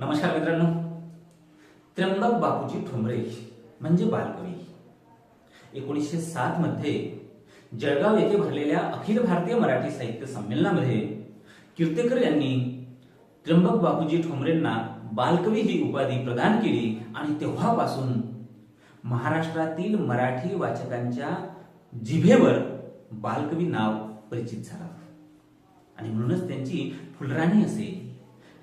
नमस्कार मित्रांनो. त्र्यंबक बापूजी ठोंबरे म्हणजे बालकवी. एकोणीसशे सात मध्ये जळगाव येथे भरलेल्या अखिल भारतीय मराठी साहित्य संमेलनामध्ये कीर्तेकर यांनी त्र्यंबक बापूजी ठोंबरेंना बालकवी ही उपाधी प्रदान केली आणि तेव्हापासून महाराष्ट्रातील मराठी वाचकांच्या जिभेवर बालकवी नाव परिचित झाला. आणि म्हणूनच त्यांची फुलराणी असेल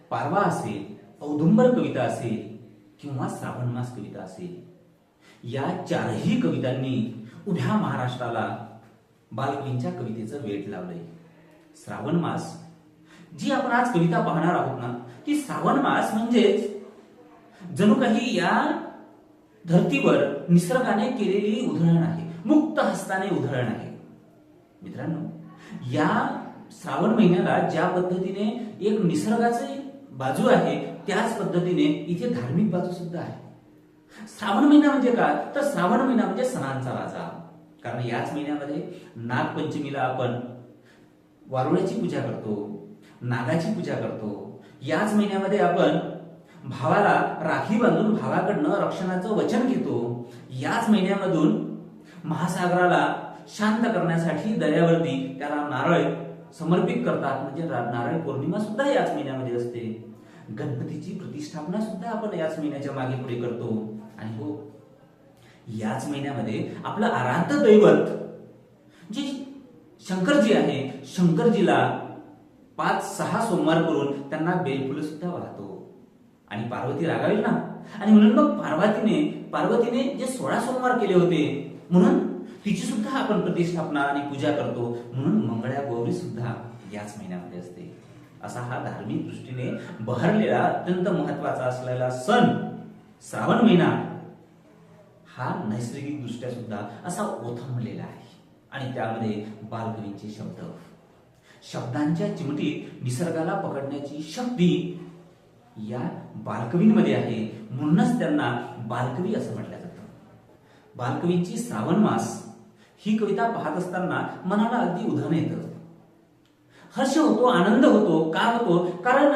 पारवा असेल औदुंबर कविता असेल किंवा श्रावणमास कविता असेल या चारही कवितांनी उभ्या महाराष्ट्राला बालकवींच्या कवितेचं वेट लावलंय. श्रावण मास जी आपण आज कविता पाहणार आहोत ना ती श्रावण मास म्हणजेच जणू काही या धर्तीवर निसर्गाने केलेली उधळण आहे मुक्त हस्ताने उधळण आहे. मित्रांनो या श्रावण महिन्याला ज्या पद्धतीने एक निसर्गाचे बाजू आहे त्याच पद्धतीने इथे धार्मिक बाजू सुद्धा आहे. श्रावण महिना म्हणजे काय? तर श्रावण महिना म्हणजे सणांचा राजा. कारण याच महिन्यामध्ये नागपंचमीला आपण वारुळ्याची पूजा करतो नागाची पूजा करतो. याच महिन्यामध्ये आपण भावाला राखी बांधून भावाकडनं रक्षणाचं वचन घेतो. याच महिन्यामधून महासागराला शांत करण्यासाठी दर्यावरती त्याला नारळ समर्पित करतात. म्हणजे नारळ पौर्णिमा सुद्धा याच महिन्यामध्ये असते. गणपतीची प्रतिष्ठापना सुद्धा आपण याच महिन्याच्या मागे पुढे करतो. आणि हो याच महिन्यामध्ये आपलं आराध्य दैवत जे शंकरजी आहे शंकरजीला पाच सहा सोमवार करून त्यांना बेलफुल सुद्धा वाहतो. आणि पार्वती रागावेल ना? आणि म्हणून मग पार्वतीने पार्वतीने जे सोळा सोमवार केले होते म्हणून तिची सुद्धा आपण प्रतिष्ठापना आणि पूजा करतो. म्हणून मंगळ्या गौरी सुद्धा याच महिन्यामध्ये असते. असा हा धार्मिक दृष्टीने बहरलेला अत्यंत महत्त्वाचा असलेला सण श्रावण महिना हा नैसर्गिक दृष्ट्या सुद्धा असा ओथंबलेला आहे. आणि त्यामध्ये बालकवींचे शब्द शब्दांच्या चिमटीत निसर्गाला पकडण्याची शक्ती या बालकवींमध्ये आहे. म्हणूनच त्यांना बालकवी असं म्हटलं जातं. बालकवींची श्रावण मास ही कविता पाहत असताना मनाला अगदी उधाण येतं. हर्ष होतो आनंद होतो. का होतो? कारण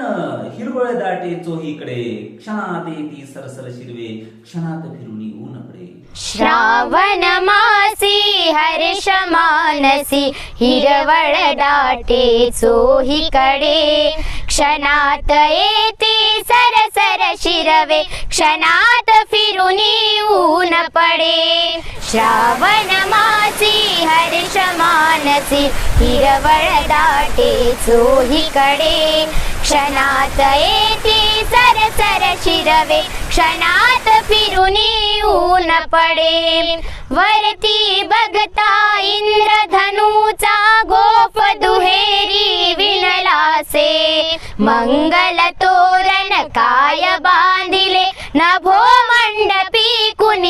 हिरवळ दाटे चोहीकडे क्षणात येती सरसर शिरवे. क्षणात फिरुनी ऊन पडे श्रावण मासी हर्ष मानसी हिरवळ दाटे चोहीकडे क्षणात येते सरसर शिरवे. क्षणात फिरुनी ऊन पडे। श्रावण मासी हर्ष मानसी हिरवळ दाटे चोहीकडे क्षणात येते सरसर शिरवे क्षणात फिरुनी ऊन पडे। वरती बघता इंद्रधनुचा गोप दुहेरी विणलासे। मंगल तोरण काय बांधिले? नभो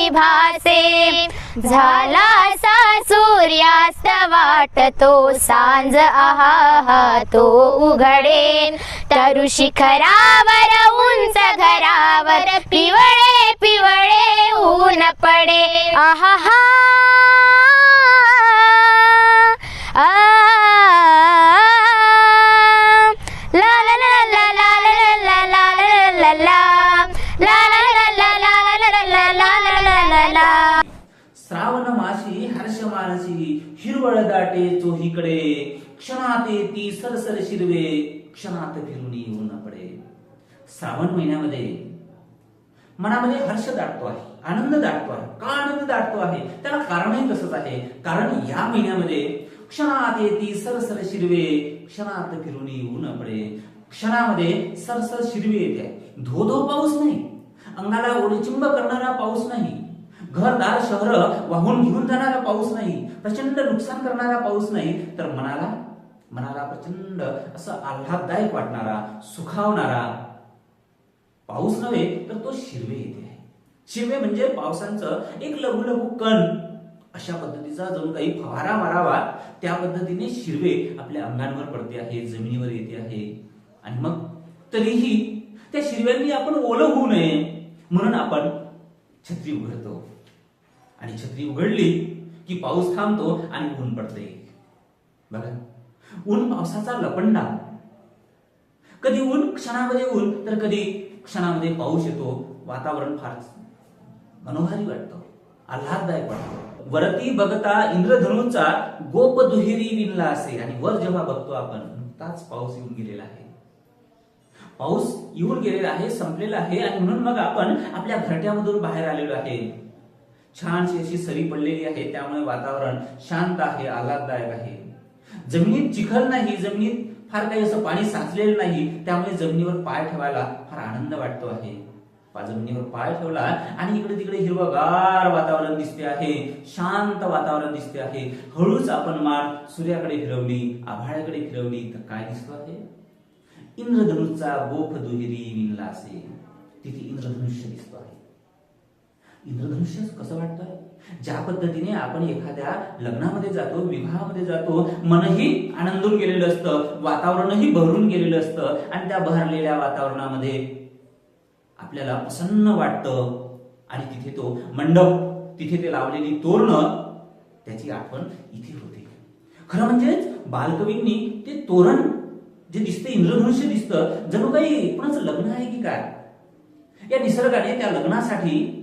भासे. झाला सा सूर्यास्त वाटतो सांज आहा तो उघडेन तरु शिखरावर उंच घरावर पिवळे पिवळे ऊन पडे. आहा इकडे क्षणात येती सरसर शिरवे क्षणात फिरुनी ऊन पडे श्रावण महिन्यामध्ये मनामध्ये हर्ष दाटतो आहे आनंद दाटतो आहे का आनंद दाटतो आहे? त्याला कारणही तसंच आहे. कारण या महिन्यामध्ये क्षणात येती सरसर शिरवे क्षणात फिरुनी ऊन पडे क्षणामध्ये सरसर शिरवे येते. धो धो पाऊस नाही. अंगाला ओढचिंब करणारा पाऊस नाही. घरदार शहर वाहून घेऊन जाणारा पाऊस नाही प्रचंड नुकसान करणारा पाऊस नाही तर मनाला मनाला प्रचंड असं आल्हाददायक वाटणारा सुखावणारा पाऊस नव्हे तर तो शिरवे येते आहे. शिरवे म्हणजे पावसांचं एक लघु लघु कण. अशा पद्धतीचा जणू काही फवारा मारावा त्या पद्धतीने शिरवे आपल्या अंगांवर पडते आहे जमिनीवर येते आहे. आणि मग तरीही त्या शिरव्यांनी आपण ओलं होऊ नये म्हणून आपण छत्री उघडतो. आणि छत्री उघडली की पाऊस थांबतो आणि ऊन पडते. बघा ऊन पावसाचा लपंडा. कधी ऊन क्षणामध्ये ऊन तर कधी क्षणामध्ये पाऊस येतो वातावरण फार मनोहारी वाटतं आल्हाददायक वाटतं. वरती बघता इंद्रधनुचा गोप दुहेरी विणला असे आणि वर जेव्हा बघतो आपण नुकताच पाऊस येऊन गेलेला आहे. पाऊस येऊन गेलेला आहे संपलेला आहे आणि म्हणून मग आपण आपल्या घरट्यामधून बाहेर आलेलो आहे. छानशी अशी सरी पडलेली आहे त्यामुळे वातावरण शांत आहे आल्हाददायक आहे. जमिनीत चिखल नाही जमिनीत फार काही असं पाणी साचलेलं नाही त्यामुळे जमिनीवर पाय ठेवायला फार आनंद वाटतो आहे. जमिनीवर पाय ठेवला आणि इकडे तिकडे हिरवगार वातावरण दिसते आहे शांत वातावरण दिसते आहे. हळूच आपण मान सूर्याकडे फिरवली आभाळाकडे फिरवली तर काय दिसतो आहे? इंद्रधनुषचा गोफ दुहेरी विणला असे तिथे इंद्रधनुष्य दिसतो आहे. इंद्रधनुष्य कसं वाटतंय ज्या पद्धतीने आपण एखाद्या लग्नामध्ये जातो विवाहामध्ये जातो मनही आनंदून गेलेलं असतं वातावरणही भरून गेलेलं असतं आणि त्या बहरलेल्या वातावरणामध्ये आपल्याला प्रसन्न वाटतं आणि तिथे तो मंडप तिथे ते लावलेली तोरणं त्याची आठवण इथे होते. खरं म्हणजेच बालकवींनी ते तोरण जे दिसतं इंद्रधनुष्य दिसतं जणू काही कोणाचं लग्न आहे की काय? या निसर्गाने त्या लग्नासाठी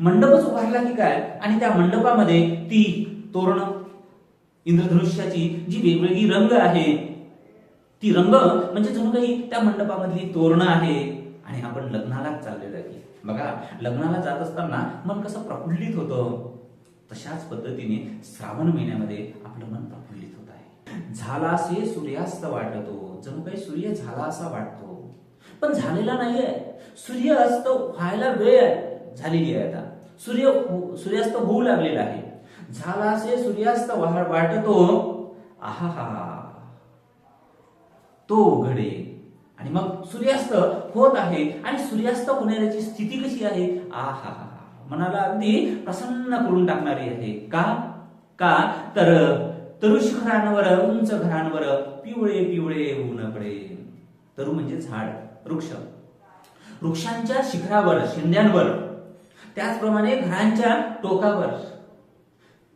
मंडपच उभारला की काय? आणि त्या मंडपामध्ये ती तोरण इंद्रधनुष्याची जी वेगवेगळी रंग आहे ती रंग म्हणजे जणू काही त्या मंडपामधली तोरणं आहे. आणि आपण लग्नालाच चाललेलो आहे. बघा लग्नाला जात असताना मन कसं प्रफुल्लित होतं. तशाच पद्धतीने श्रावण महिन्यामध्ये आपलं मन प्रफुल्लित होत आहे. झालासे सूर्यास्त वाटतो. जणू काही सूर्य झाला असा वाटतो. पण झालेला नाहीये. सूर्य अस्त व्हायला वेळ आहे झालेली आहे आता. सूर्य सूर्यास्त होऊ लागलेला आहे. झाला असे सूर्यास्त वाटतो. आहा तो घडे. आणि मग सूर्यास्त होत आहे. आणि सूर्यास्त होण्याची स्थिती कशी आहे? आहा मनाला अगदी प्रसन्न करून टाकणारी आहे. का? का? तर तरुशिखरांवर उंच घरांवर पिवळे पिवळे ऊन पडे तरु म्हणजे झाड वृक्ष. वृक्षांच्या शिखरावर शिंद्यांवर त्याचप्रमाणे घरांच्या टोकावर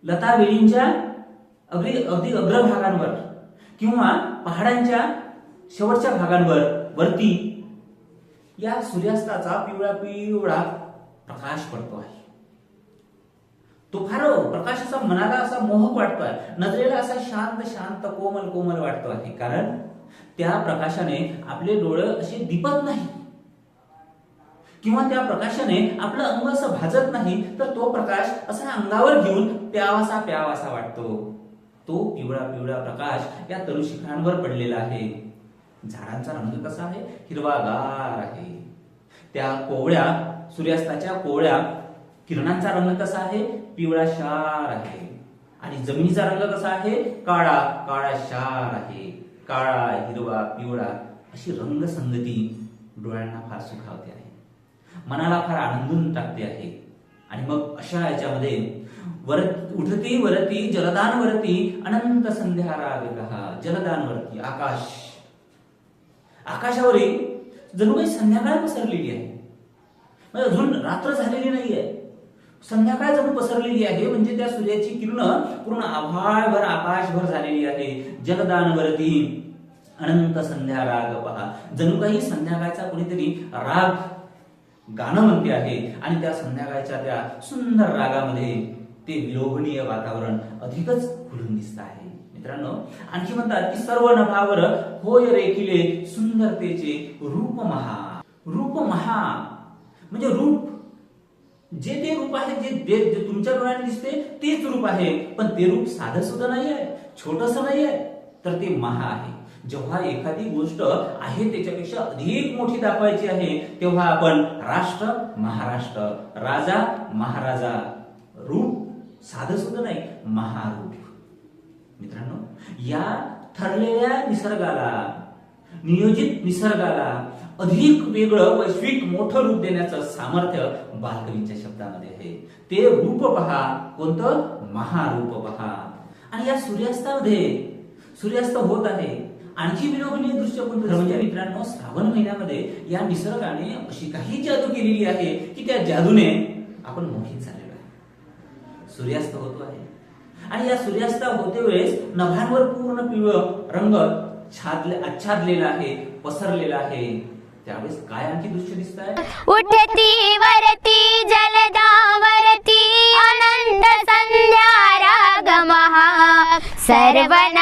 लता वेलींच्या अगदी अगदी अग्रभागांवर किंवा पहाडांच्या शेवटच्या भागांवर वरती या सूर्यास्ताचा पिवळा पिवळा प्रकाश पडतो आहे. तो फार प्रकाशाचा मनाला असा मोहक वाटतोय नजरेला असा शांत शांत कोमल कोमल वाटतो आहे. कारण त्या प्रकाशाने आपले डोळे असे दिपत नाही किंवा त्या प्रकाशाने आपलं अंग असं भाजत नाही तर तो प्रकाश असा अंगावर घेऊन प्यावासा प्यावासा वाटतो. तो पिवळा पिवळा प्रकाश या तरुशिखरांवर पडलेला आहे. झाडांचा रंग कसा आहे? हिरवागार आहे. त्या कोवळ्या सूर्यास्ताच्या कोवळ्या किरणांचा रंग कसा आहे? पिवळा शार आहे. आणि जमिनीचा रंग कसा आहे? काळा काळा शार आहे. काळा हिरवा पिवळा अशी रंगसंगती डोळ्यांना फार सुखावते आहे. मनाला फार आनंदून टाकते आहे. आणि मग अशा याच्यामध्ये वर उठती वरती जलदान वरती अनंत संध्या राग जलदान वरती आकाश. आकाशावरील जणू काही संध्याकाळ पसरलेली आहे. म्हणजे अजून रात्र झालेली नाहीये. संध्याकाळ जणू पसरलेली आहे म्हणजे त्या सूर्याची किरण पूर्ण आभाळभर आकाशभर झालेली आहे. जलदानवरती अनंत संध्या राग पहा जणू काही संध्याकाळचा कोणीतरी राग गाणं म्हणते आहे आणि त्या संध्याकाळच्या त्या सुंदर रागामध्ये ते विलोभनीय वातावरण अधिकच खुलून दिसत आहे. मित्रांनो आणखी म्हणतात की सर्व नभावर होय रेखिले सुंदरतेचे रूप महा रूप महा म्हणजे रूप. जे ते रूप आहे जे जे तुमच्या डोळ्याने दिसते तेच रूप आहे. पण ते रूप साधं सुद्धा नाही आहे छोटस नाही आहे तर ते महा आहे. जेव्हा एखादी गोष्ट आहे त्याच्यापेक्षा अधिक मोठी दाखवायची आहे तेव्हा आपण राष्ट्र महाराष्ट्र. राजा महाराजा. रूप साधं सुद्धा नाही महारूप. मित्रांनो या ठरलेल्या निसर्गाला नियोजित निसर्गाला अधिक वेगळं वैश्विक मोठं रूप देण्याचं सामर्थ्य बालकवींच्या शब्दामध्ये आहे. ते रूप पहा कोणतं? महारूप पहा. आणि या सूर्यास्तामध्ये सूर्यास्त होत आहे. आणखी विलोभनीय दृश्य कोणतं म्हणजे मित्रांनो श्रावण महिन्यामध्ये या निसर्गाने अशी काही जादू केलेली आहे की त्या जादूने आपण मोहित झालेलो आहे. सूर्यास्त होतो आहे. आणि या सूर्यास्ता होते वेळेस नभांवर पूर्ण पिवळ रंग छादले आच्छादलेला आहे पसरलेला आहे. त्यावेळेस काय आणखी दृश्य दिसत आहे उठती वरती जलदावरती आनंद संध्या राग महा सर्वन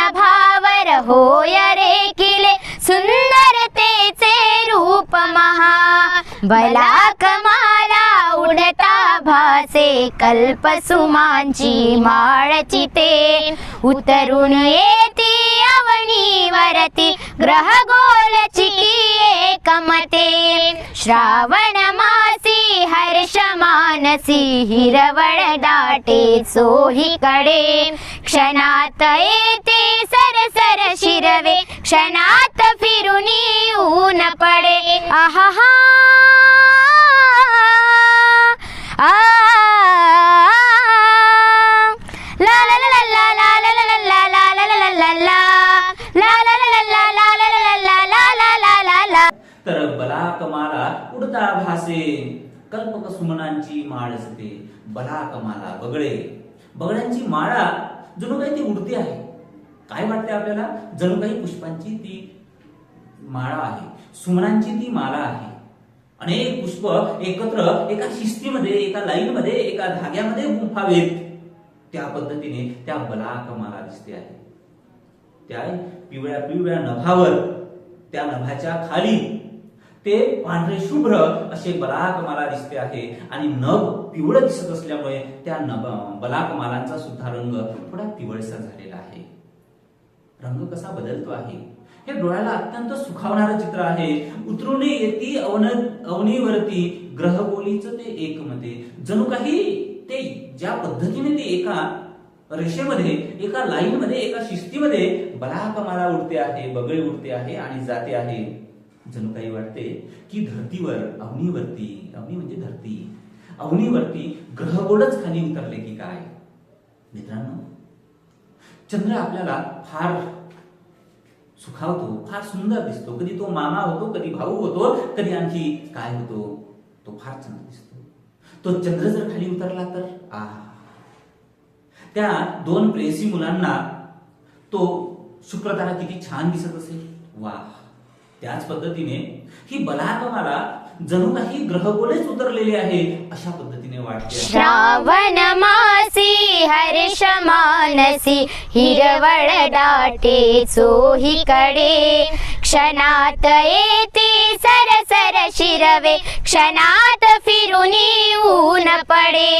होय रे किले सुंदरतेचे रूप महा. बला कमाला उडता भासे कल्पसुमांची माळची ते. उतरून येती अवनीवरती ग्रह गोलची एकमते श्रावण मासी हर्ष मानसी हिरवळ दाटे चोहीकडे क्षणात येते सर सर शिरवे क्षणात फिरून ऊन पडे आहा तर बला कमाला उडता भासे कल्पक सुमनांची माळ असते बला कमाला बगळे बगड्यांची माळ जणू काही ती उडती आहे. काय वाटते आपल्याला? जणू काही पुष्पांची ती माळा आहे. सुमनांची ती माळा आहे. अनेक पुष्प एकत्र एका शिस्तीमध्ये एका लाईनमध्ये एका धाग्यामध्ये गुंफावेत. त्या पद्धतीने त्या बला कमाला दिसते आहे. त्या पिवळ्या पिवळ्या नभावर त्या नभाच्या खाली ते पांढरे शुभ्र असे बलाकमाला दिसते आहे. आणि नभ पिवळं दिसत असल्यामुळे त्या नभ बलाकमालांचा सुद्धा रंग थोडा पिवळसा झालेला आहे. रंग कसा बदलतो आहे? हे डोळ्याला अत्यंत सुखावणारं चित्र आहे. उतरून येती अवन अवनीवरती ग्रहगोलीच ते एकमध्ये जणू काही ते ज्या पद्धतीने ते एका रेषेमध्ये एका लाईनमध्ये एका शिस्तीमध्ये बलाकमाला उडते आहे बगळे उडते आहे आणि जाते आहे. जणू काही वाटते की धरतीवर अवनीवरती अवनी म्हणजे धरती अवनीवरती ग्रहगोडच खाली उतरले की काय? मित्रांनो चंद्र आपल्याला फार सुखावतो फार सुंदर दिसतो. कधी तो मामा होतो कधी भाऊ होतो कधी आणखी काय होतो तो फार चांगला दिसतो. तो चंद्र जर खाली उतरला तर? आ. त्या दोन प्रेसी मुलांना तो शुक्रतारा किती छान दिसत असेल. वा त्याच पद्धतीने ही बलागमाला जणू काही ग्रहगोलेच उतरलेले आहे अशा पद्धतीने वाटते. श्रावण मासी हर्ष मानसी हिरवळ दाटे चोहीकडे. क्षणात येते सरसर शिरवे क्षणात फिरून ऊन पडे.